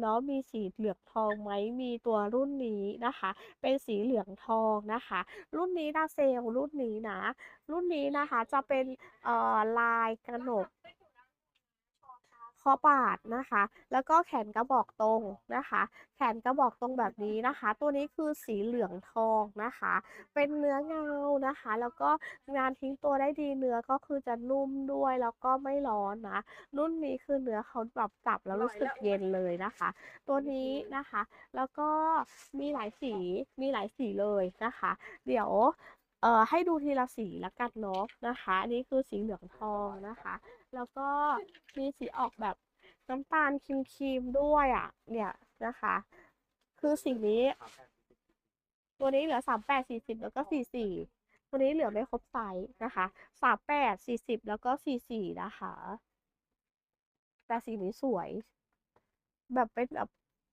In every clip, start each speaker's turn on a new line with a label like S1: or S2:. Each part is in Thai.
S1: เนาะมีสีเหลืองทองไหมมีตัวรุ่นนี้นะคะ เป็นสีเหลืองทองนะคะ รุ่นนี้นะเซลล์รุ่นนี้นะ รุ่นนี้นะคะจะเป็นเอ่อลายกระหนก คอปาดนะคะ แล้วก็แขนกระบอกตรงนะคะ แขนกระบอกตรงแบบนี้นะคะ ตัวนี้คือสีเหลืองทองนะคะ เป็นเนื้อเงานะคะ แล้วก็งานทิ้งตัวได้ดีเนื้อก็คือจะนุ่มด้วยแล้วก็ไม่ร้อนนะ รุ่นนี้คือเนื้อเขาแบบจับแล้วรู้สึกเย็นเลยนะคะ ตัวนี้นะคะ แล้วก็มีหลายสีมีหลายสีเลยนะคะ เดี๋ยวเอ่อให้ดูทีละสีละกันเนาะนะคะ อันนี้คือสีเหลืองทองนะคะ แล้วก็มีสีออกแบบ น้ำตาลครีมๆด้วยอะ เนี่ยนะคะ คือสีนี้ ตัวนี้เหลือสามแปดสี่สิบแล้วก็สี่สี่ตัวนี้เหลือไม่ครบไซส์นะคะสามแปดสี่สิบแล้วก็สี่สี่นะคะแต่สีนี้สวย แบบเป็นแบบ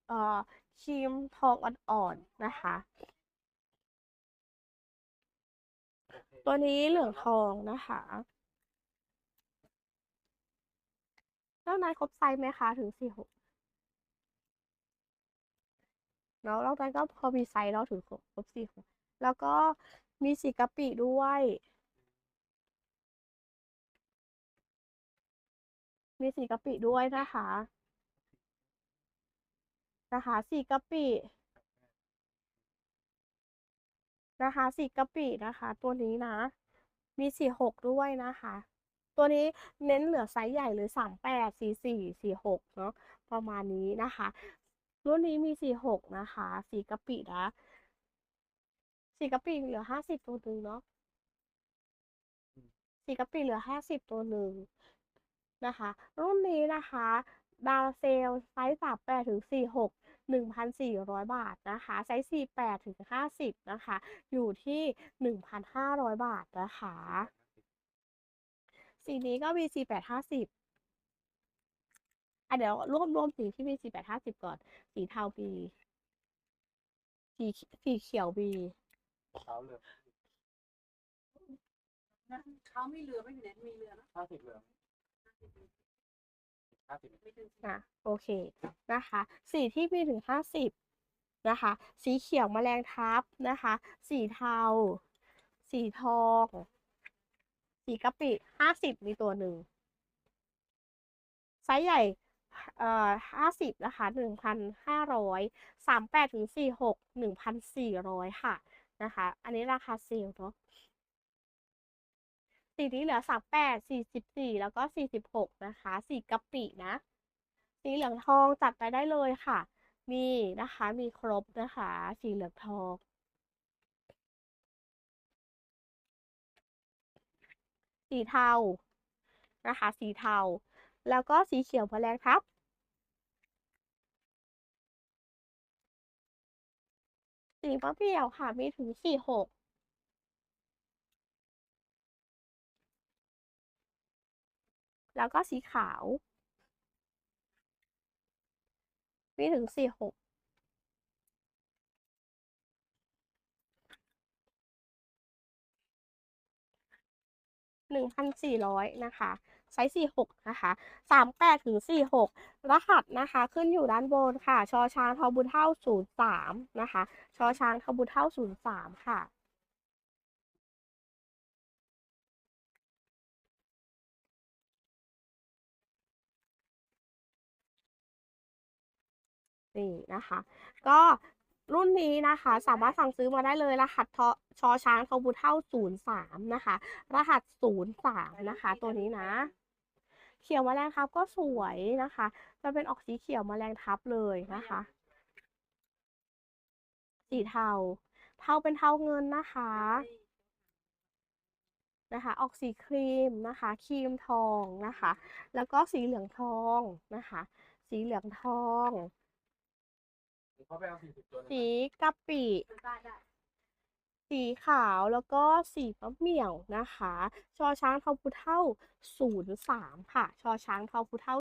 S1: เอ่อครีมทองอ่อนๆนะคะ ตัวนี้เหลืองทองนะคะ แล้วนายครบไซส์ไหมคะถึงสี่หกแล้วนั้นก็พอมีไซส์แล้วถึงครบสี่หกแล้วก็มีสีกะปิด้วย มีสีกะปิด้วยนะคะนะคะสีกะปินะคะสีกะปินะคะ ตัวนี้นะ มีสี่หกด้วยนะคะ ตัวนี้เน้นเหลือไซส์ใหญ่เลยสามแปดสี่สี่สี่หกเนาะประมาณนี้นะคะ รุ่นนี้มีสี่หกนะคะ สีกะปินะสีกะปิเหลือห้าสิบตัวหนึ่งเนาะสีกะปิเหลือห้าสิบตัวหนึ่งนะคะ รุ่นนี้นะคะดาวเซลไซส์สามแปดถึงสี่หกหนึ่งพันสี่ร้อยบาทนะคะ ไซส์สี่แปดถึงห้าสิบนะคะ อยู่ที่หนึ่งพันห้าร้อยบาทนะคะ สีนี้ก็มีสี่แปดห้าสิบอะเดี๋ยวรวบรวมสีที่มีสี่แปดห้าสิบก่อน สีเทาบีสีสีเขียวบี
S2: เช้าเหลือง
S3: นะเขาไม่เรือไม่อยู่ไหนมีเรือนะ
S2: ห้าสิบเหลืองห้าสิบ
S3: ไม่ถึง
S1: อะโอเคนะคะ สีที่มีถึงห้าสิบนะคะ สีเขียวแมลงทับนะคะ สีเทา สีทอง สีกะปิห้าสิบมีตัวหนึ่งไซส์ใหญ่เอ่อห้าสิบนะคะหนึ่งพันห้าร้อยสามแปดถึงสี่หกหนึ่งพันสี่ร้อยค่ะนะคะ อันนี้ราคาเซลเนาะสีนี้เหลือสามแปดสี่สิบสี่แล้วก็สี่สิบหกนะคะสีกะปินะ สีเหลืองทองจัดไปได้เลยค่ะ มีนะคะมีครบนะคะ สีเหลืองทอง สีเทานะคะ สีเทา แล้วก็สีเขียวแมลงทับ สีมะเปี่ยวค่ะ มีถึงสี่หกแล้วก็สีขาว มีถึงสี่หก หนึ่งพันสี่ร้อยนะคะ ไซส์สี่หกนะคะสามแปดถึงสี่หกรหัสนะคะ ขึ้นอยู่ด้านบนค่ะ ชอช้างทอบุญเท่าศูนย์สามนะคะ ชอช้างทอบุญเท่าศูนย์สามค่ะนี่นะคะ ก็ รุ่นนี้นะคะ สามารถสั่งซื้อมาได้เลย รหัสทอชอช้างทอบุญเท่าศูนย์สามนะคะ รหัสศูนย์สามนะคะ ตัวนี้นะ เขียวแมลงทับก็สวยนะคะ จะเป็นออกสีเขียวแมลงทับเลยนะคะ สีเทา เทาเป็นเทาเงินนะคะนะคะ ออกสีครีมนะคะ ครีมทองนะคะ แล้วก็สีเหลืองทองนะคะ สีเหลืองทอง
S2: เขาไปเอาสี่สิบตัวเลย
S1: สีกะปิ สีขาวแล้วก็สีมะเหมี่ยวนะคะ ชอช้างเทาพุเท่าศูนย์สามค่ะ ชอช้างเทาพุเท่า